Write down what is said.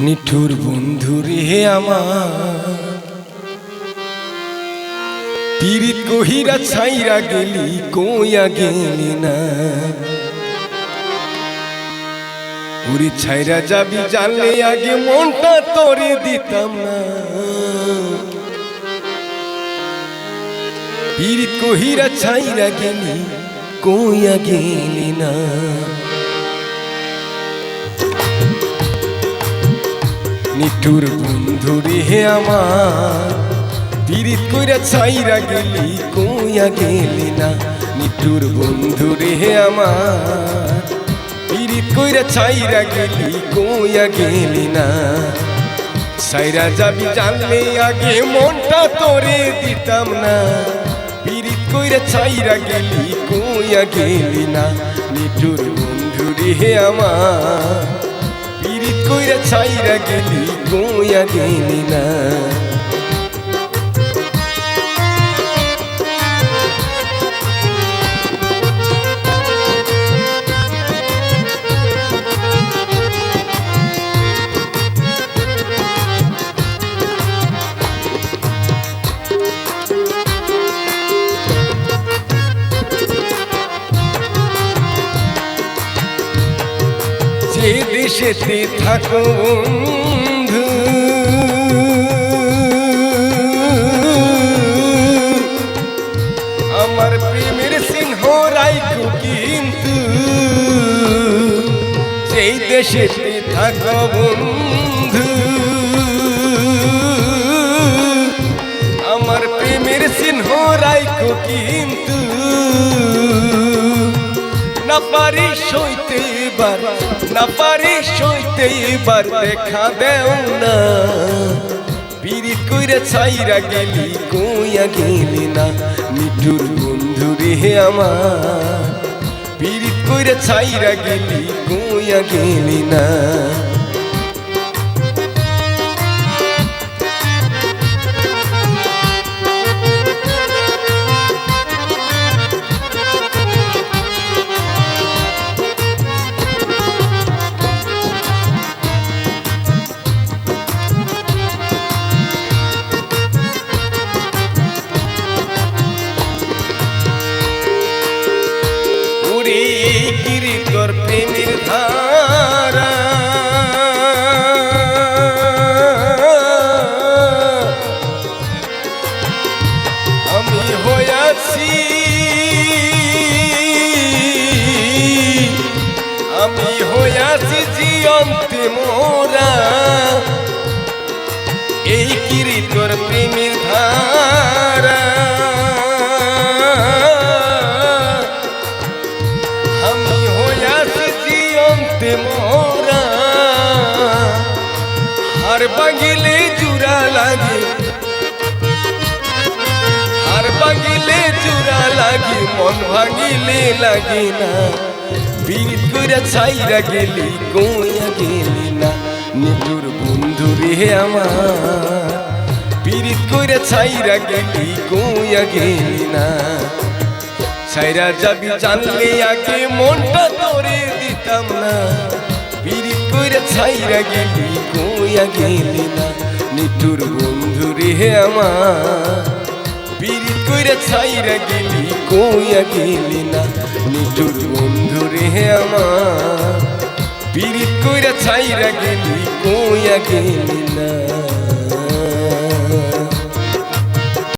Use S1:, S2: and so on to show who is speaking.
S1: নিঠুর বন্ধু রে আমার। কহিরা ছাইরা গেলি কোয়া গেলি না। উড়ি ছাইরা যাবি জানলে আগে মনটা তরে দিতাম না। পীড়িত কহিরা ছাইরা গেলি কইয়া গেলি না। নিঠুর বন্ধু হে আমার। পীড়িত কইরা ছাইরা গেলি, কইয়া গেলি না। নিঠুর বন্ধু হে আমার। পীড়িত কইরা ছাইরা গেলি, কইয়া গেলি না। সাইরা যাবি জানলে আগে মনটা তোরে দিতাম না। পীড়িত কইরা ছাইরা গেলি, কইয়া গেলি না। নিঠুর বন্ধু হে আমার। কইরা ছাইরা গেলি গোয়া গেলি না। দেশেতে থাকো বন্ধু। আমার প্রেমের সিংহ রাইকো কিন্তু। যেই দেশেতে থাকো বন্ধু। আমার প্রেমের সিংহ রাইকো কিন্তু। না পারি সইতে এবার না পারি সইতে এবার দেখা দেও না। বিড়ি কইরে ছাইরা গেলি, কইয়া গেলি না। মিঠুর বন্ধু রে আমার। বিড়ি কইরে ছাইরা গেলি, কইয়া গেলি না। উড়ে গিরি তোর প্রেমের ধারা আমি হইয়াছি আমি হইয়াছি জিয়ন্তে মোরা। এই গিরি তোর প্রেমের ধারা জিয়ন্তে মোরা। হার বাঙ্গিলে জুড়া লাগে। হার বাঙ্গিলে জুড়া লাগে, মন ভাঙিলে লাগে না। করে ছাইরা গেলি কইয়া গেলি না। নিজুর বন্ধু রে আমার। পীড়িত করে ছাইরা গেলি কইয়া গেলি না। ছাইরা যাবি জানলে আগে মনটা তোরে দিতাম না। ছাইরা গেলি, কইয়া গেলি না। নিটুর বন্ধু রে আমার। কইরা ছাইরা গেলি, কইয়া গেলি না। নিটুর বন্ধু রে আমার। পিড়ি কইরা ছাইরা গেলি, কইয়া গেলি না।